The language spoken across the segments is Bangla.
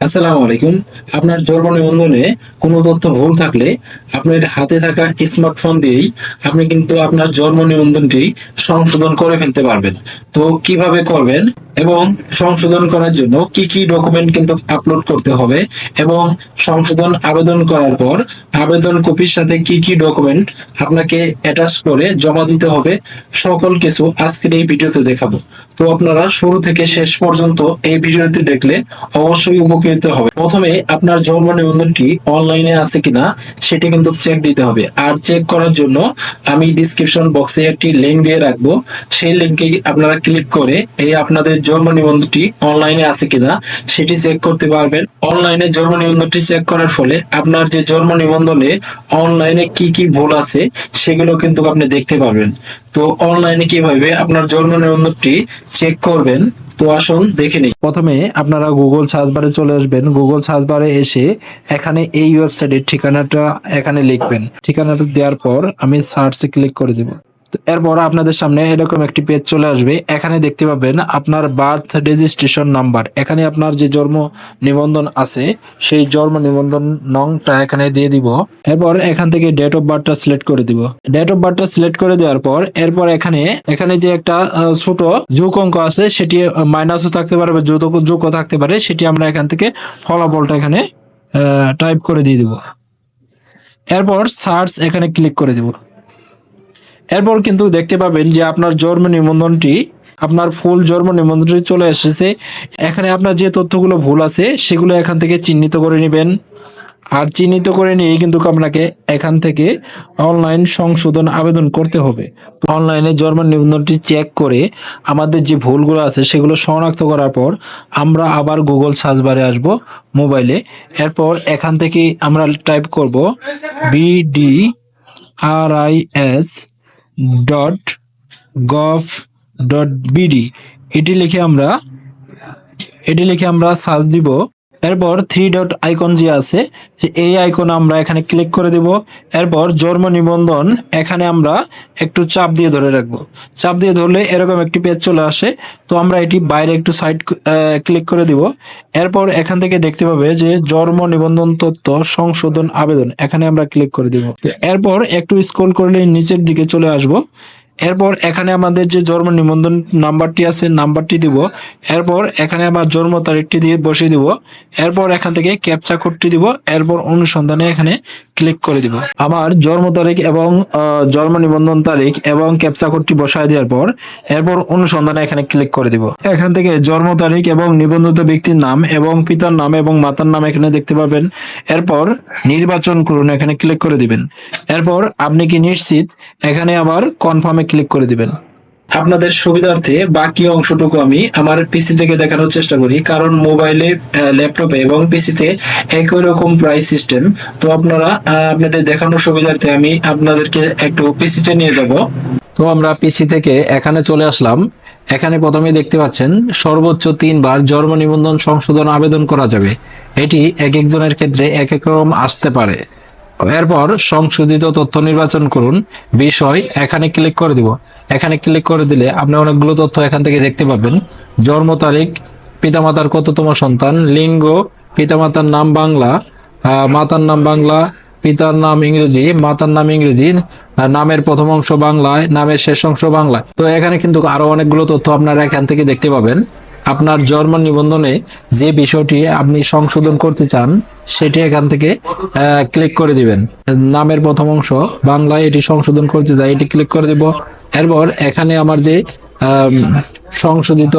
আসসালামু আলাইকুম। আপনার জন্ম নিবন্ধনে কোনো তথ্য ভুল থাকলে আপনার হাতে থাকা স্মার্টফোন দিয়েই আপনি কিন্তু আপনার জন্ম নিবন্ধনটি সংশোধন করে ফেলতে পারবেন। তো কীভাবে করবেন এবং সংশোধন করার জন্য কি কি ডকুমেন্ট কিন্তু আপলোড করতে হবে এবং সংশোধন আবেদন করার পর আবেদন কপির সাথে কি কি ডকুমেন্ট আপনাকে অ্যাটাচ করে জমা দিতে হবে, সকল কিছু আজকের এই ভিডিওতে দেখাবো। তো আপনারা শুরু থেকে শেষ পর্যন্ত এই ভিডিওটি দেখলে অবশ্যই উপকৃত হবে। প্রথমে আপনার জন্ম নিবন্ধনটি অনলাইনে আছে কিনা, সেটি কিন্তু চেক দিতে হবে। আর চেক করার জন্য আমি ডিসক্রিপশন বক্সে একটি লিংক দিয়ে রাখব। সেই লিংকে আপনারা ক্লিক করে এই আপনাদের জন্ম নিবন্ধনটি অনলাইনে আছে কিনা, সেটি চেক করতে পারবেন। অনলাইনে জন্ম নিবন্ধনটি চেক করার ফলে আপনার যে জন্ম নিবন্ধনে অনলাইনে কি কি ভুল আছে, সেগুলো কিন্তু আপনি দেখতে পারবেন। তো অনলাইনে কীভাবে আপনার জন্ম নিবন্ধনটি চেক করবেন তো আসুন, দেখে নিই। প্রথমে আপনারা গুগল সার্চ বারে চলে আসবেন। গুগল সার্চ বারে এসে এখানে এই ওয়েবসাইটের ঠিকানাটা এখানে লিখবেন। ঠিকানাটা দেওয়ার পর আমি সার্চে ক্লিক করে দিব। এরপর আপনাদের সামনে এরকম একটি পেজ চলে আসবে। এখানে দেখতে পাবেন আপনার বার্থ রেজিস্ট্রেশন নাম্বার এখানে আপনার যে জন্ম নিবন্ধন আছে, সেই জন্ম নিবন্ধন নংটা এখানে দিয়ে দিব। এরপর এখান থেকে ডেট অফ বার্থটা সিলেক্ট করে দিব। ডেট অফ বার্থটা সিলেক্ট করে দেওয়ার পর এরপর এখানে এখানে যে একটা ছোট যোগ অঙ্ক আছে, সেটি মাইনাসও থাকতে পারে বা যোগ যোগও থাকতে পারে, সেটি আমরা এখান থেকে ফলাফলটা এখানে টাইপ করে দিয়ে দিব। এরপর সার্চ এখানে ক্লিক করে দিব। এরপর কিন্তু দেখতে পাবেন যে আপনার জন্ম নিবন্ধনটি, আপনার ফুল জন্ম নিবন্ধনটি চলে এসেছে। এখানে আপনার যে তথ্যগুলো ভুল আছে, সেগুলো এখান থেকে চিহ্নিত করে নেবেন। আর চিহ্নিত করে নিয়ে কিন্তু আপনাকে এখান থেকে অনলাইন সংশোধন আবেদন করতে হবে। অনলাইনে জন্ম নিবন্ধনটি চেক করে আমাদের যে ভুলগুলো আছে, সেগুলো শনাক্ত করার পর আমরা আবার গুগল সার্চ বারে আসব মোবাইলে। এরপর এখান থেকে আমরা টাইপ করব BD R I S dot gov dot BD এটি লিখে আমরা এটি লিখে আমরা সার্চ দিব। এরপর থ্রি ডট আইকন যে আছে এই আইকন আমরা এখানে ক্লিক করে দিব। এরপর জন্ম নিবন্ধন এখানে আমরা একটু চাপ দিয়ে ধরে রাখব। চাপ দিয়ে ধরলে এরকম একটি পেজ চলে আসে। তো আমরা এটি বাইরে একটু সাইড ক্লিক করে দিব। এরপর এখান থেকে দেখতে পাবে যে জন্ম নিবন্ধন তথ্য সংশোধন আবেদন এখানে আমরা ক্লিক করে দিব। এরপর একটু স্ক্রল করলে নিচের দিকে চলে আসব। এরপর এখানে আমাদের যে জন্ম নিবন্ধন নাম্বারটি আছে, নাম্বারটি দিব। এরপর এখানে আবার জন্ম তারিখটি দিয়ে বসিয়ে দিব। এরপর এখান থেকে ক্যাপচা কোডটি দিব। এরপর অনুসন্ধানে এখানে ক্লিক করে দিব। আমার জন্ম তারিখ এবং জন্ম নিবন্ধন তারিখ এবং ক্যাপচা কোডটি বসায় দেওয়ার পর এরপর অনুসন্ধানে এখানে ক্লিক করে দিব। এখান থেকে জন্ম তারিখ এবং নিবন্ধিত ব্যক্তির নাম এবং পিতার নাম এবং মাতার নাম এখানে দেখতে পাবেন। এরপর নির্বাচন করুন, এখানে ক্লিক করে দিবেন। এরপর আপনি কি নিশ্চিত? এখানে আবার কনফার্মে ক্লিক করে দিবেন। আপনাদের সুবিধার্থে বাকি অংশটুকু আমি আমার পিসি থেকে দেখানোর চেষ্টা করি, কারণ মোবাইলে ল্যাপটপে এবং পিসিতে একই রকম প্রাইস সিস্টেম তো আপনারা আপনাদের দেখানোর সুবিধার্থে আমি আপনাদেরকে একটু পিসিতে নিয়ে যাব। তো আমরা পিসি থেকে এখানে চলে আসলাম। এখানে প্রথমে দেখতে পাচ্ছেন, সর্বোচ্চ তিনবার জন্ম নিবন্ধন সংশোধন আবেদন করা যাবে। এটি এক একজনের ক্ষেত্রে এক এক রকম আসতে পারে। এরপর সংশোধিত তথ্য নির্বাচন করুন। বিষয় এখানে ক্লিক করে দিব। এখানে ক্লিক করে দিলে আপনি অনেকগুলো তথ্য এখান থেকে দেখতে পাবেন জন্ম তারিখ, পিতামাতার কততম সন্তান, লিঙ্গ, পিতামাতার নাম বাংলা মাতার নাম বাংলা, পিতার নাম ইংরেজি, মাতার নাম ইংরেজি নামের প্রথম অংশ বাংলায়, নামের শেষ অংশ বাংলায়। তো এখানে কিন্তু আরও অনেকগুলো তথ্য আপনারা এখান থেকে দেখতে পাবেন। আপনার জন্ম নিবন্ধনে যে বিষয়টি আপনি সংশোধন করতে চান, সেটি এখান থেকে ক্লিক করে দিবেন। নামের প্রথম অংশ, বাংলায় এটি সংশোধন করতে যায়, এটি ক্লিক করে দিব। এরপর এখানে আমার যে সংশোধিত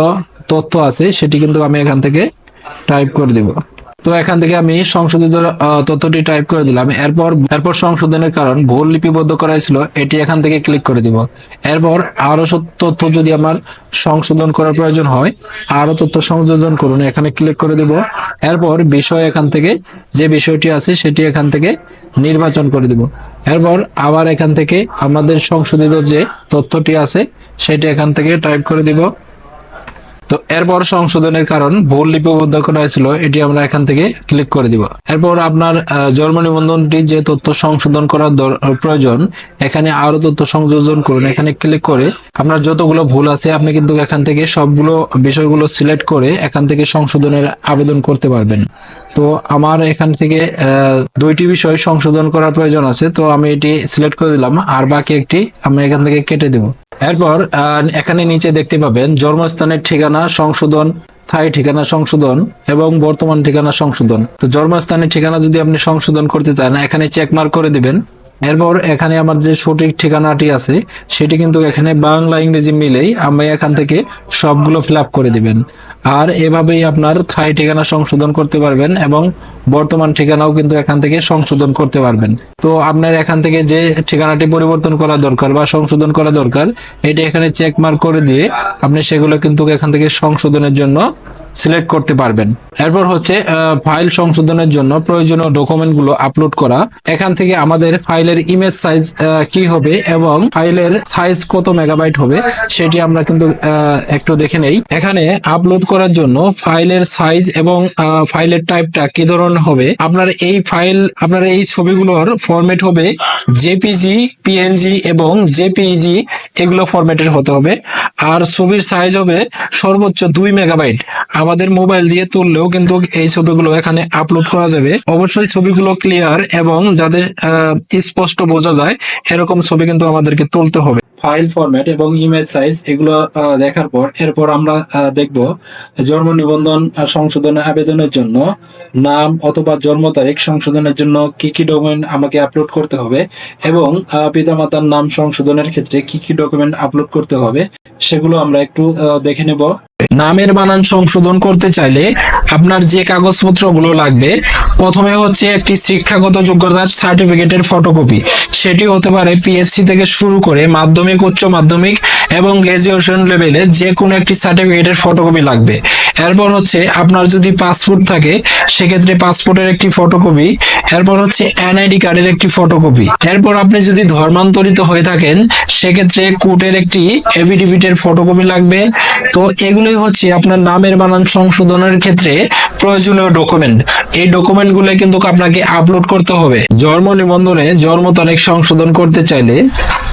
তথ্য আছে, সেটি কিন্তু আমি এখান থেকে টাইপ করে দিব। তো এখান থেকে আমি সংশোধিত তথ্যটি টাইপ করে দিলাম। এরপর এরপর সংশোধনের কারণ ভুল লিপিবদ্ধ করা হয়েছিল, এটি এখান থেকে ক্লিক করে দিব। এরপর আরও তথ্য যদি আমার সংশোধন করার প্রয়োজন হয় আরও তথ্য সংযোজন করুন, এখানে ক্লিক করে দিব। এরপর বিষয় এখান থেকে, যে বিষয়টি আছে সেটি এখান থেকে নির্বাচন করে দিব। এরপর আবার এখান থেকে আমাদের সংশোধিত যে তথ্যটি আছে, সেটি এখান থেকে টাইপ করে দিব। তো এরপর সংশোধনের কারণ ভুল লিপিবদ্ধ করা হয়েছিল, এটি আমরা এখান থেকে ক্লিক করে দিব। এরপর আপনার জন্ম নিবন্ধনটি যে তথ্য সংশোধন করার প্রয়োজন, এখানে আরও তথ্য সংযোজন করুন। এখানে ক্লিক করে আপনার যতগুলো ভুল আছে, আপনি কিন্তু এখান থেকে সবগুলো বিষয়গুলো সিলেক্ট করে এখান থেকে সংশোধনের আবেদন করতে পারবেন। তো আমার এখান থেকে দুইটি বিষয় সংশোধন করার প্রয়োজন আছে, তো আমি এটি সিলেক্ট করে দিলাম, আর বাকি একটি আমি এখান থেকে কেটে দেব। এরপর এখানে নিচে দেখতে পাবেন জন্মস্থানের ঠিকানা, সংশোধন, স্থায়ী ঠিকানা, সংশোধন এবং বর্তমান ঠিকানা, সংশোধন। তো জন্মস্থানের ঠিকানা যদি আপনি সংশোধন করতে চান, এখানে চেক মার্ক করে দিবেন। এরপর এখানে আমার যে সঠিক ঠিকানাটি আছে, সেটি কিন্তু এখানে বাংলা ইংরেজি মিলেই আমি এখান থেকে সবগুলো ফিল করে দিবেন। আর এভাবেই আপনার থাই ঠিকানা সংশোধন করতে পারবেন এবং বর্তমান ঠিকানাও কিন্তু এখান থেকে সংশোধন করতে পারবেন। তো আপনার এখান থেকে যে ঠিকানাটি পরিবর্তন করা দরকার বা সংশোধন করা দরকার, এটি এখানে চেক মার্ক করে দিয়ে আপনি সেগুলো কিন্তু এখান থেকে সংশোধনের জন্য সিলেক্ট করতে পারবেন। এরপর হচ্ছে ফাইল সংশোধনের জন্য প্রয়োজনীয় ডকুমেন্টগুলো আপলোড করা। এখান থেকে আমাদের ফাইলের ইমেজ সাইজ কি হবে এবং ফাইলের সাইজ কত মেগাবাইট হবে, সেটি আমরা কিন্তু একটু দেখে নেই। এখানে আপলোড করার জন্য ফাইলের সাইজ এবং ফাইলের টাইপটা কি ধরনের হবে, আপনার এই ফাইল, আপনার এই ছবিগুলোর ফরম্যাট হবে জেপিজি পিএনজি এবং জেপিজি এগুলো ফরম্যাটের হতে হবে। আর ছবির সাইজ হবে সর্বোচ্চ দুই মেগাবাইট আমাদের মোবাইল দিয়ে তুললেও কিন্তু এই ছবিগুলো এখানে আপলোড করা যাবে। অবশ্যই ছবিগুলো ক্লিয়ার এবং যাদের স্পষ্ট বোঝা যায়, এরকম ছবি কিন্তু আমাদেরকে তুলতে হবে। ফাইল ফরম্যাট এবং ইমেজ সাইজ এগুলো দেখার পর, এরপর আমরা দেখব জন্ম নিবন্ধন সংশোধনের আবেদনের জন্য, নাম অথবা জন্ম তারিখ সংশোধনের জন্য কি কি ডকুমেন্ট আমাকে আপলোড করতে হবে এবং পিতামাতার নাম সংশোধনের ক্ষেত্রে কি কি ডকুমেন্ট আপলোড করতে হবে, সেগুলো আমরা একটু দেখে নেব। নামের বানান সংশোধন করতে চাইলে আপনার যে কাগজপত্রগুলো লাগবে, প্রথমে হচ্ছে একটি শিক্ষাগত যোগ্যতার সার্টিফিকেটের ফটোকপি সেটি হতে পারে পিএসসি থেকে শুরু করে মাধ্যমিক, উচ্চ মাধ্যমিক এবং গ্রাজুয়েশন লেভেলে যে কোনো একটি সার্টিফিকেটের ফটোকপি লাগবে। এরপর হচ্ছে আপনার যদি পাসপোর্ট থাকে, সেক্ষেত্রে পাসপোর্টের একটি ফটোকপি এরপর হচ্ছে এনআইডি কার্ডের একটি ফটোকপি এরপর আপনি যদি ধর্মান্তরিত হয়ে থাকেন, সেক্ষেত্রে কোর্টের একটি এফিডেভিটের ফটোকপি লাগবে। তো এগুলোই হচ্ছে আপনার নামের বানান সংশোধনের ক্ষেত্রে প্রয়োজনীয় ডকুমেন্ট এই ডকুমেন্টগুলো কিন্তু আপনাকে আপলোড করতে হবে। জন্ম নিবন্ধনে জন্ম তারিখ সংশোধন করতে চাইলে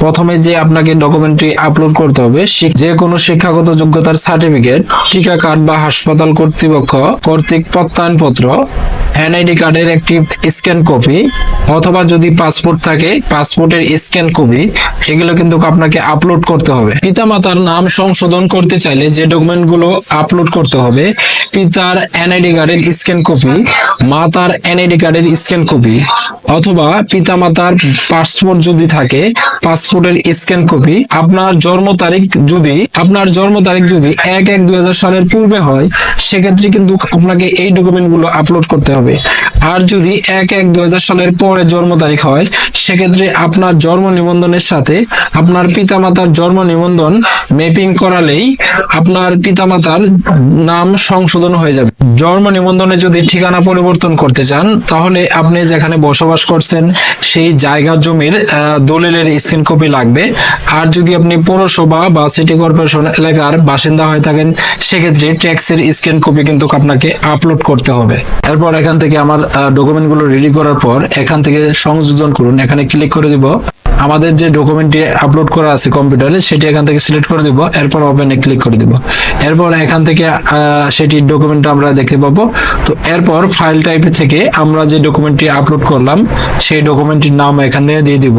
প্রথমে যে আপনাকে ডকুমেন্টটি আপলোড করতে হবে যে কোনো শিক্ষাগত যোগ্যতার সার্টিফিকেট টিকা কার্ড বা হাসপাতাল কর্তৃপক্ষ কর্তৃক প্রত্যয়নপত্র, এনআইডি কার্ডের একটি স্ক্যান কপি অথবা যদি পাসপোর্ট থাকে পাসপোর্টের স্ক্যান কপি এগুলো কিন্তু আপনাকে আপলোড করতে হবে। পিতামাতার নাম সংশোধন করতে চাইলে যে ডকুমেন্টগুলো আপলোড করতে হবে, পিতার এনআইডি কার্ডের স্ক্যান কপি মাতার এনআইডি কার্ডের স্ক্যান কপি অথবা পিতামাতার পাসপোর্ট যদি থাকে পাসপোর্টের স্ক্যান কপি আপনার জন্ম তারিখ যদি, আপনার জন্ম তারিখ যদি এক এক দুই সালের পূর্বে হয়, সেক্ষেত্রে কিন্তু আপনাকে এই ডকুমেন্টগুলো আপলোড করতে হবে। আর যদি এক এক দুই সালের পরে জন্ম তারিখ হয়, সেক্ষেত্রে আপনার জন্ম নিবন্ধনের সাথে আপনার পিতামাতার জন্ম নিবন্ধন ম্যাপিং করালেই আপনার পিতামাতার নাম সংশোধন হয়ে যাবে। জন্ম নিবন্ধনে যদি ঠিকানা পরিবর্তন করতে চান, তাহলে আপনি যেখানে বসবাস করছেন, সেই জায়গা জমির দলিলের স্ক্রিন কপি লাগবে। আর যদি আপনি পৌরসভা বা সিটি কর্পোরেশন এলাকার বাসিন্দা হয়ে থাকেন, সেক্ষেত্রে ট্যাক্সের স্ক্যান কপি কিন্তু আপনাকে আপলোড করতে হবে। এরপর এখান থেকে আমার ডকুমেন্টগুলো রেডি করার পর এখান থেকে সংযোজন করুন। এখানে ক্লিক করে দিব। আমাদের যে ডকুমেন্টটি আপলোড করা আছে কম্পিউটারে সেটি এখান থেকে সিলেক্ট করে দিব। এরপর ওপেনে ক্লিক করে দিব। এরপর এখান থেকে সেটি ডকুমেন্টটা আমরা দেখতে পাবো। তো এরপর ফাইল টাইপ থেকে আমরা যে ডকুমেন্টটি আপলোড করলাম, সেই ডকুমেন্টটির নাম এখানে দিয়ে দিব।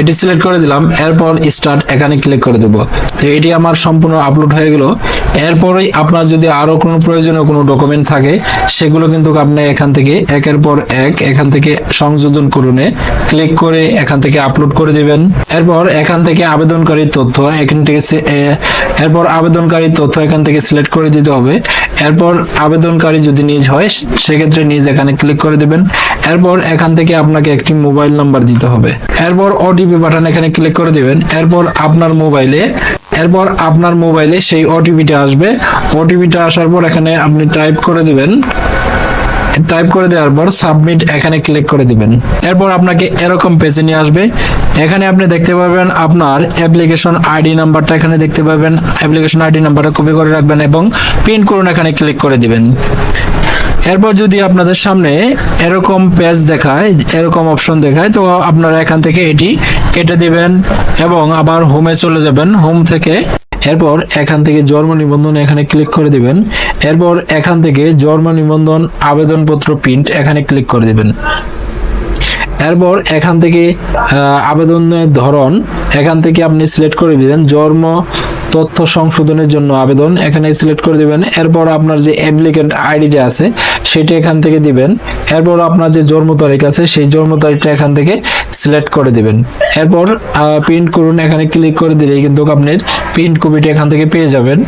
এটি সিলেক্ট করে দিলাম, এরপর স্টার্ট এখানে ক্লিক করে দেব। তো এটি আমার সম্পূর্ণ আপলোড হয়ে গেল। এরপরেই আপনার যদি আরও কোনো প্রয়োজনীয় কোনো ডকুমেন্ট থাকে, সেগুলো কিন্তু আপনি এখান থেকে একের পর এক এখান থেকে সংযোজন করুনে ক্লিক করে এখান থেকে আপলোড করে দিবেন। এরপর এখান থেকে আবেদনকারীর তথ্য এখান থেকে এরপর আবেদনকারীর তথ্য এখান থেকে সিলেক্ট করে দিতে হবে। এরপর আবেদনকারী যদি নিজ হয়, সেক্ষেত্রে নিজ এখানে ক্লিক করে দিবেন। এরপর এখান থেকে আপনাকে একটি মোবাইল নাম্বার দিতে হবে। এরপর ওটিপি বাটন এখানে ক্লিক করে দিবেন। এরপর আপনার মোবাইলে এরপর আপনার মোবাইলে সেই ওটিপিটা আসবে। ওটিপিটা আসার পর এখানে আপনি টাইপ করে দিবেন। টাইপ করে দেওয়ার পর সাবমিট এখানে ক্লিক করে দিবেন। এরপর আপনাকে এরকম পেজে নিয়ে আসবে। এখানে আপনি দেখতে পাবেন আপনার অ্যাপ্লিকেশন আইডি নাম্বারটা এখানে দেখতে পাবেন। অ্যাপ্লিকেশন আইডি নাম্বারটা কপি করে রাখবেন এবং পিন করুন এখানে ক্লিক করে দিবেন। এরপর যদি আপনাদের সামনে এরকম পেজ দেখায়, এরকম অপশন দেখায়, তো আপনারা এখান থেকে এটি কেটে দিবেন এবং আবার হোমে চলে যাবেন। হোম থেকে এরপর এখান থেকে জন্ম নিবন্ধন এখানে ক্লিক করে দিবেন। এরপর এখান থেকে জন্ম নিবন্ধন আবেদনপত্র প্রিন্ট এখানে ক্লিক করে দিবেন। এরপর এখান থেকে আবেদনের ধরন এখান থেকে আপনি সিলেক্ট করে দিবেন। জন্ম তথ্য সংশোধনের জন্য আবেদন এখানে সিলেক্ট করে দিবেন। এরপর আপনার যে অ্যাপ্লিকেন্ট আইডিটা আছে, সেটা এখান থেকে দিবেন। এরপর আপনার যে জন্ম তারিখ আছে, সেই জন্ম তারিখটা এখান থেকে সিলেক্ট করে দিবেন। এরপর প্রিন্ট করুন, এখানে ক্লিক করে দিলেই কিন্তু আপনি প্রিন্ট কপিটা এখান থেকে পেয়ে যাবেন।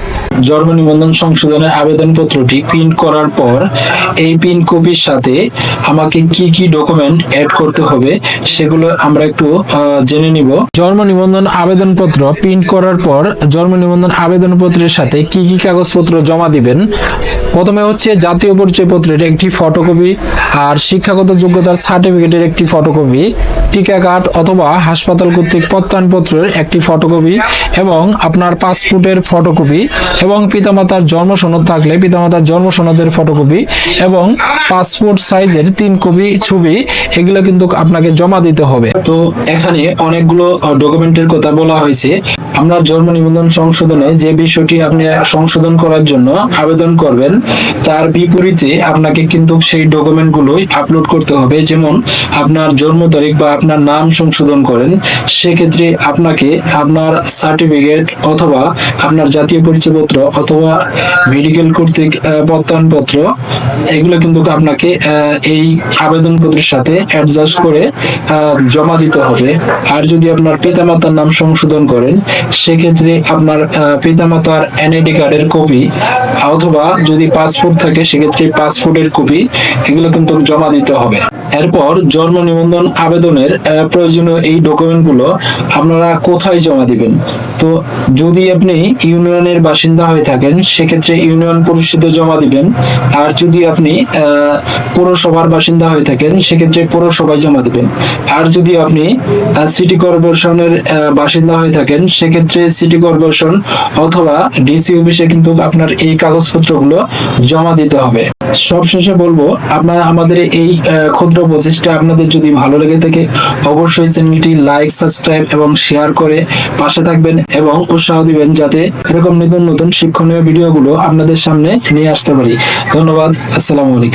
জন্ম নিবন্ধন সংশোধনের আবেদনপত্রটি প্রিন্ট করার পর, এই প্রিন্ট কপির সাথে আমাকে কি কি ডকুমেন্ট অ্যাড করতে হবে, সেগুলো আমরা একটু জেনে নিব। জন্ম নিবন্ধন আবেদনপত্র প্রিন্ট করার পর, জন্ম নিবন্ধন আবেদনপত্রের সাথে কি কি কাগজপত্র জমা দিবেন? প্রথমে হচ্ছে জাতীয় পরিচয়পত্রের একটি ফটোকপি আর শিক্ষাগত যোগ্যতার সার্টিফিকেটের একটি ফটোকপি টিকা কার্ড অথবা হাসপাতাল কর্তৃক প্রত্যয়নপত্রের একটি ফটোকপি এবং আপনার পাসপোর্টের ফটোকপি এবং পিতামাতার জন্ম সনদ থাকলে পিতামাতার জন্ম সনদের ফটোকপি এবং পাসপোর্ট সাইজের তিন কপি ছবি, এগুলো কিন্তু আপনাকে জমা দিতে হবে। তো এখানে অনেকগুলো ডকুমেন্টের কথা বলা হয়েছে। আপনার জন্ম নিবন্ধন সংশোধনে যে বিষয়টি আপনি সংশোধন করার জন্য আবেদন করবেন তার বিপরীতে আপনাকে কিন্তু সেই ডকুমেন্ট গুলোই আপলোড করতে হবে। যেমন আপনার জন্ম তারিখ বা আপনার নাম সংশোধন করেন, সেক্ষেত্রে আপনাকে আপনার সার্টিফিকেট অথবা আপনার জাতীয় পরিচয়পত্র অথবা মেডিকেল কর্তৃক প্রত্যয়নপত্র, এগুলো কিন্তু আপনাকে এই আবেদনপত্রের সাথে অ্যাডজাস্ট করে জমা দিতে হবে। আর যদি আপনার পিতামাতার নাম সংশোধন করেন, সেক্ষেত্রে আপনার পিতামাতার এনআইডি কার্ডের কপি অথবা যদি পাসপোর্ট থাকে সেক্ষেত্রে পাসপোর্টের কপি, এগুলো কিন্তু জমা দিতে হবে। এরপর জন্ম নিবন্ধন আবেদনের প্রয়োজনীয় এই ডকুমেন্টগুলো আপনারা কোথায় জমা দিবেন? তো যদি আপনি ইউনিয়নের বাসিন্দা হয়ে থাকেন, সেক্ষেত্রে ইউনিয়ন পরিষদে জমা দিবেন। আর যদি আপনি পৌরসভার বাসিন্দা হয়ে থাকেন, সেক্ষেত্রে পৌরসভায় জমা দিবেন। আর যদি আপনি সিটি কর্পোরেশনের বাসিন্দা হয়ে থাকেন, সেক্ষেত্রে সিটি কর্পোরেশন অথবা ডিসি অফিসে কিন্তু আপনার এই কাগজপত্রগুলো জমা দিতে হবে। সবশেষে বলব, আপনারা আমাদের এই ক্ষুদ্র প্রচেষ্টা আপনাদের যদি ভালো লেগে থাকে, অবশ্যই চ্যানেলটি লাইক সাবস্ক্রাইব এবং শেয়ার করে পাশে থাকবেন এবং উৎসাহ দিবেন যাতে এরকম নতুন নতুন শিক্ষণীয় ভিডিওগুলো আপনাদের সামনে নিয়ে আসতে পারি। ধন্যবাদ, আসসালামু আলাইকুম।